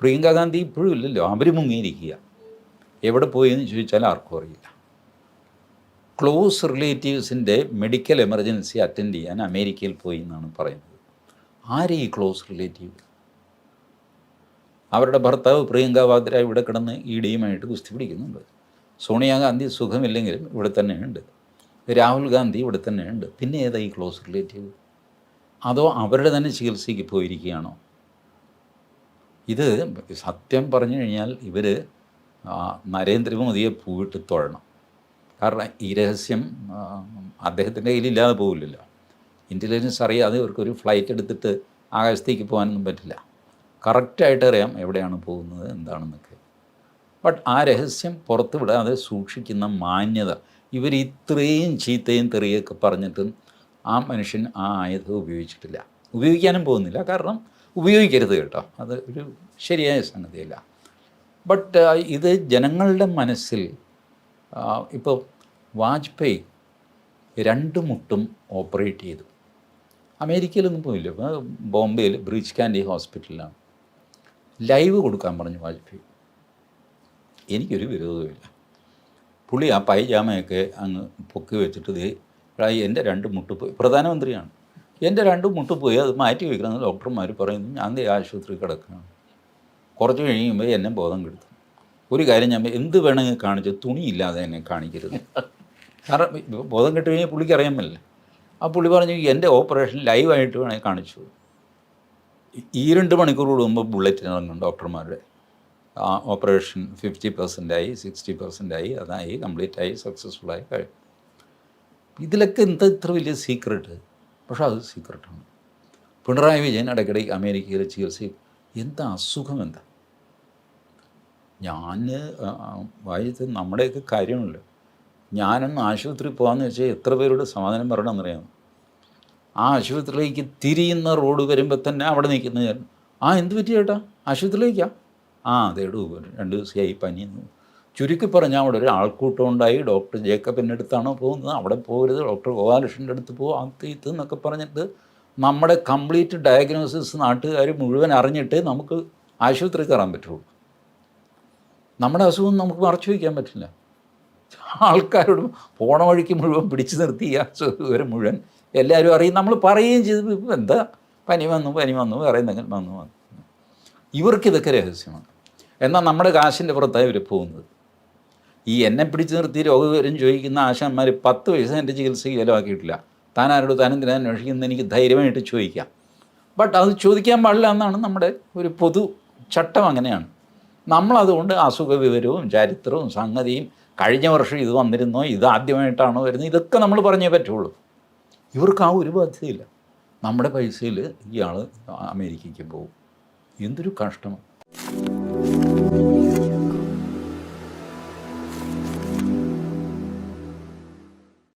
പ്രിയങ്ക ഗാന്ധി ഇപ്പോഴും ഇല്ലല്ലോ. അവർ മുങ്ങിയിരിക്കുക. എവിടെ എന്ന് ചോദിച്ചാൽ ആർക്കും അറിയില്ല. ക്ലോസ് റിലേറ്റീവ്സിന്റെ മെഡിക്കൽ എമർജൻസി അറ്റൻഡ് ചെയ്യാൻ അമേരിക്കയിൽ പോയി എന്നാണ് പറയുന്നത്. ആരെ ഈ ക്ലോസ് റിലേറ്റീവ്? അവരുടെ ഭർത്താവ് പ്രിയങ്ക വാദ്ര ഇവിടെ കിടന്ന് ഇ ഡിയുമായിട്ട് കുസ്തി പിടിക്കുന്നുണ്ട്. സോണിയാഗാന്ധി സുഖമില്ലെങ്കിലും ഇവിടെ തന്നെയുണ്ട്. രാഹുൽ ഗാന്ധി ഇവിടെ തന്നെയുണ്ട്. പിന്നെ ഏതാ ഈ ക്ലോസ് റിലേറ്റീവ്? അതോ അവരുടെ തന്നെ ചികിത്സയ്ക്ക് പോയിരിക്കുകയാണോ? ഇത് സത്യം പറഞ്ഞു കഴിഞ്ഞാൽ ഇവർ നരേന്ദ്രമോദിയെ പൂവിട്ട് തൊഴണം. കാരണം ഈ രഹസ്യം അദ്ദേഹത്തിന്റെ കയ്യിലില്ലാതെ പോകില്ലല്ലോ ഇന്റലിജൻസ് അറിയാതെ ഇവർക്കൊരു ഫ്ലൈറ്റ് എടുത്തിട്ട് ആകാശത്തേക്ക് പോകാനൊന്നും പറ്റില്ല. കറക്റ്റായിട്ട് അറിയാം എവിടെയാണ് പോകുന്നത് എന്താണെന്നൊക്കെ. ബട്ട് ആ രഹസ്യം പുറത്ത് വിടാതെ സൂക്ഷിക്കുന്ന മാന്യത ഇവർ ഇത്രയും ചീത്തയും തെറിയൊക്കെ പറഞ്ഞിട്ടും ആ മനുഷ്യൻ ആ ആയുധം ഉപയോഗിച്ചിട്ടില്ല. ഉപയോഗിക്കാനും പോകുന്നില്ല. കാരണം ഉപയോഗിക്കരുത് കേട്ടോ. അത് ഒരു ശരിയായ സംഗതിയല്ല. ബട്ട് ഇത് ജനങ്ങളുടെ മനസ്സിൽ ഇപ്പോൾ വാജ്പേയി രണ്ട് മുട്ടും ഓപ്പറേറ്റ് ചെയ്തു. അമേരിക്കയിലൊന്നും പോയില്ല. ബോംബെയിൽ ബ്രീച്ച് കാൻഡി ഹോസ്പിറ്റലിലാണ്. ലൈവ് കൊടുക്കാൻ പറഞ്ഞു വാജ്പേയി. എനിക്കൊരു വിരോധമില്ല പുള്ളി ആ പൈജാമയൊക്കെ അങ്ങ് പൊക്കി വെച്ചിട്ട് ദേ എന്റെ രണ്ട് മുട്ട് പോയി. പ്രധാനമന്ത്രിയാണ്. എന്റെ രണ്ട് മുട്ട് പോയി അത് മാറ്റി വയ്ക്കണമെന്ന് ഡോക്ടർമാർ പറയുന്നു. ഞാൻ ദേ ആശുപത്രി കിടക്കുകയാണ്. കുറച്ച് കഴിയുമ്പോൾ എന്നെ ബോധം കെടുത്തു. ഒരു കാര്യം ഞാൻ എന്ത് വേണമെങ്കിൽ കാണിച്ചു തുണിയില്ലാതെ എന്നെ കാണിക്കരുത്. കാരണം ബോധം കെട്ട് കഴിഞ്ഞാൽ പുള്ളിക്ക് അറിയാമല്ലേ? ആ പുള്ളി പറഞ്ഞു എന്റെ ഓപ്പറേഷൻ ലൈവായിട്ട് വേണമെങ്കിൽ കാണിച്ചു. ഈ രണ്ട് മണിക്കൂർ കൂടുമ്പോൾ ബുള്ളറ്റ് ഇറങ്ങും ഡോക്ടർമാരുടെ. ആ ഓപ്പറേഷൻ ഫിഫ്റ്റി പെർസെന്റായി സിക്സ്റ്റി പെർസെന്റായി അതായി കംപ്ലീറ്റ് ആയി സക്സസ്ഫുള്ളായി കഴിയും ഇതിലൊക്കെ എന്താ ഇത്ര വലിയ സീക്രട്ട്? പക്ഷേ അത് സീക്രട്ടാണ് പിണറായി വിജയൻ ഇടയ്ക്കിടയ്ക്ക് അമേരിക്കയിൽ ചികിത്സ എന്താ അസുഖം എന്താ? ഞാൻ വായിച്ചത് നമ്മുടെയൊക്കെ കാര്യമുണ്ട്. ഞാനൊന്ന് ആശുപത്രി പോകാമെന്ന് വെച്ചാൽ എത്ര പേരോട് സമാധാനം പറയണമെന്നറിയാമോ? ആ ആശുപത്രിയിലേക്ക് തിരിയുന്ന റോഡ് വരുമ്പോൾ തന്നെ അവിടെ നിൽക്കുന്ന ആ എന്ത് പറ്റി ചേട്ടാ ആ അതേടു രണ്ട് ദിവസമായി പനിയെന്നു ചുരുക്കി പറഞ്ഞാൽ അവിടെ ഒരു ആൾക്കൂട്ടം ഉണ്ടായി. ഡോക്ടർ ജേക്കബിന്റെ അടുത്താണോ പോകുന്നത്? അവിടെ പോകരുത് ഡോക്ടർ ഗോപാലകൃഷ്ണന്റെ അടുത്ത് പോകും അത് ഇത് എന്നൊക്കെ പറഞ്ഞിട്ട് നമ്മുടെ കംപ്ലീറ്റ് ഡയഗ്നോസിസ് നാട്ടുകാർ മുഴുവൻ അറിഞ്ഞിട്ട് നമുക്ക് ആശുപത്രി കയറാൻ പറ്റുള്ളൂ. നമ്മുടെ അസുഖം നമുക്ക് മറച്ചു വയ്ക്കാൻ പറ്റില്ല. ആൾക്കാരോട് പോണ വഴിക്ക് മുഴുവൻ പിടിച്ചു നിർത്തി ഈ അസുഖം മുഴുവൻ എല്ലാവരും അറിയും. നമ്മൾ പറയുകയും ചെയ്ത്. എന്താ? പനി വന്നു പനി വന്നു വേറെ എന്തെങ്കിലും വന്നു വന്നു. ഇവർക്കിതൊക്കെ രഹസ്യമാണ്. എന്നാൽ നമ്മുടെ കാശിന്റെ പുറത്തായി ഇവർ പോകുന്നത്. ഈ എന്നെ പിടിച്ചു നിർത്തി രോഗവിവരം ചോദിക്കുന്ന ആശാന്മാർ പത്ത് പൈസ എന്റെ ചികിത്സയ്ക്ക് ചിലവാക്കിയിട്ടില്ല താൻ ആരോട് താൻ എന്തിനാ അന്വേഷിക്കുന്നത് എനിക്ക് ധൈര്യമായിട്ട് ചോദിക്കാം. ബട്ട് അത് ചോദിക്കാൻ പാടില്ല എന്നാണ് നമ്മുടെ ഒരു പൊതു ചട്ടം അങ്ങനെയാണ്. നമ്മളതുകൊണ്ട് അസുഖ വിവരവും ചരിത്രവും സംഗതിയും കഴിഞ്ഞ വർഷം ഇത് വന്നിരുന്നോ ഇത് ആദ്യമായിട്ടാണോ വരുന്നത് ഇതൊക്കെ നമ്മൾ പറഞ്ഞേ പറ്റുള്ളൂ. ഇവർക്ക് ആ ഒരു ബാധ്യതയില്ല. നമ്മുടെ പൈസയിൽ ഇയാൾ അമേരിക്കയ്ക്ക് പോകും. എന്തൊരു കഷ്ടമാണ്